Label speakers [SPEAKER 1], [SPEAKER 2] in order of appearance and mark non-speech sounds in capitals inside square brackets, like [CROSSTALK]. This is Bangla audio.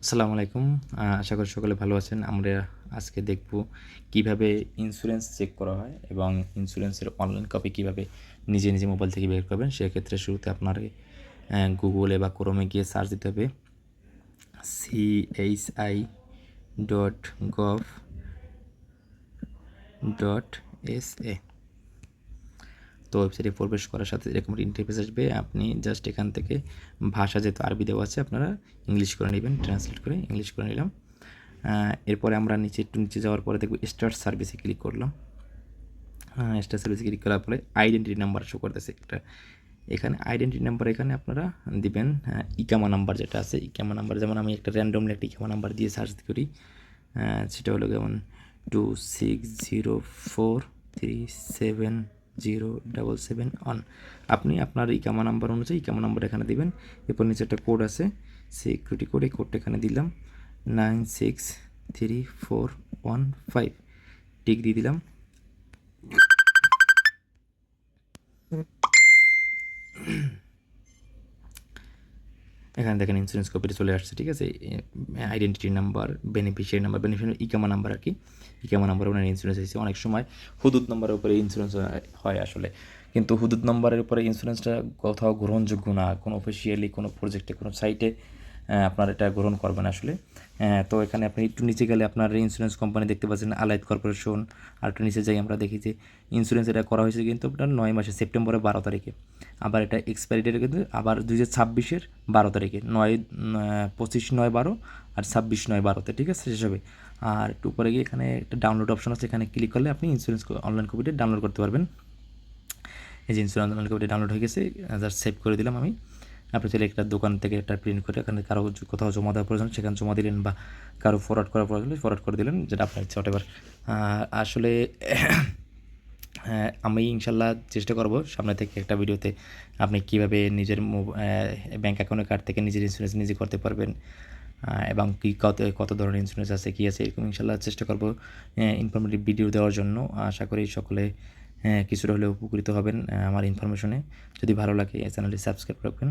[SPEAKER 1] আসসালামু আলাইকুম। আশা করি সকলে ভালো আছেন। আমরা আজকে দেখব কীভাবে ইন্স্যুরেন্স চেক করা হয় এবং ইন্স্যুরেন্সের অনলাইন কপি কীভাবে নিজে নিজে মোবাইল থেকে বের করবেন। সেক্ষেত্রে শুরুতে আপনার গুগলে বা ক্রোমে গিয়ে সার্চ দিতে হবে। CHI dot gov dot S A তো ওয়েবসাইটে প্রবেশ করার সাথে এরকম ইন্টারফেস আসবে। আপনি জাস্ট এখান থেকে ভাষা যেহেতু আরবি দেওয়া আছে, আপনারা ইংলিশ করে নেবেন ট্রান্সলেট করে ইংলিশ করে নিলাম। এরপরে আমরা নিচে একটু নিচে যাওয়ার পরে দেখব স্টার্ট সার্ভিসে ক্লিক করলাম। স্টার সার্ভিসে ক্লিক করার পরে আইডেন্টিটি নাম্বার শো করতেছে একটা। এখানে আইডেন্টিটি নাম্বার এখানে আপনারা দিবেন ইকামা নাম্বার যেটা আছে, ইকামা নাম্বার যেমন আমি একটা র্যান্ডমলি একটা ইকামা নাম্বার দিয়ে সার্চ করি। সেটা হলো যেমন two six zero four three seven zero double seven one আপনি আপনার ইকামা নাম্বার অনুযায়ী ইকামা নাম্বার এখানে দিবেন। এরপর নিচে একটা কোড আছে সিকিউরিটি কোড এই কোডটা এখানে দিলাম। Nine six three four one five tick দিয়ে দিলাম। এখানে দেখেন ইন্স্যুরেন্স কপিটা চলে আসছে, ঠিক আছে? Identity number beneficiary number beneficiary ইকামা number আর কি। ইকামা নাম্বার ওনার ইন্স্যুরেন্স হয়েছে। অনেক সময় হুদুদ নাম্বারের উপরে ইন্স্যুরেন্স হয় আসলে। কিন্তু হুদুদ নাম্বারের উপরে ইন্স্যুরেন্সটা কোথাও গ্রহণযোগ্য না। কোনো অফিসিয়ালি কোনো প্রজেক্টে কোনো সাইটে আপনার এটা গ্রহণ করবেন আসলে। তো এখানে আপনি একটু নিচে গেলে আপনার ইন্স্যুরেন্স কোম্পানি দেখতে পাচ্ছেন আলাইদ কর্পোরেশন আর একটু নিচে যাই আমরা দেখি যে ইন্স্যুরেন্স এটা করা হয়েছে কিন্তু আপনার নয় মাসে সেপ্টেম্বরের বারো তারিখে। আবার এটা এক্সপায়ারি ডেট কিন্তু আবার দুই হাজার ছাব্বিশের বারো তারিখে। নয় পঁচিশ নয় বারো আর ছাব্বিশ নয় বারোতে, ঠিক আছে? শেষ হবে। আর একটু উপরে গিয়ে এখানে একটা ডাউনলোড অপশন আছে, এখানে ক্লিক করলে আপনি ইন্স্যুরেন্স অনলাইন কপিটা ডাউনলোড করতে পারবেন। এই যে ইন্স্যুরেন্স অনলাইন কপিটা ডাউনলোড হয়ে গেছে জাস্ট সেভ করে দিলাম আমি। আপনি চাইলে একটা দোকান থেকে একটা প্রিন্ট করে এখানে কারও কোথাও জমা দেওয়ার প্রয়োজন সেখানে জমা দিলেন বা কারও ফরওয়ার্ড করার প্রয়োজন ফরওয়ার্ড করে দিলেন যেটা আপনার ইচ্ছা হোয়াট আসলে [COUGHS] হ্যাঁ, আমি ইনশাল্লাহ চেষ্টা করব সামনে থেকে একটা ভিডিওতে আপনি কীভাবে নিজের ব্যাঙ্ক অ্যাকাউন্টের কার্ড থেকে নিজের ইন্স্যুরেন্স নিজে করতে পারবেন এবং কী কত কত ধরনের ইন্স্যুরেন্স আছে কী আছে এরকম ইনশাল্লাহ চেষ্টা করব ইনফরমেটিভ ভিডিও দেওয়ার জন্য। আশা করি সকলে আহ, কিছুটা হলেও উপকৃত হবেন আমার ইনফরমেশনে যদি ভালো লাগে চ্যানেলটি সাবস্ক্রাইব রাখবেন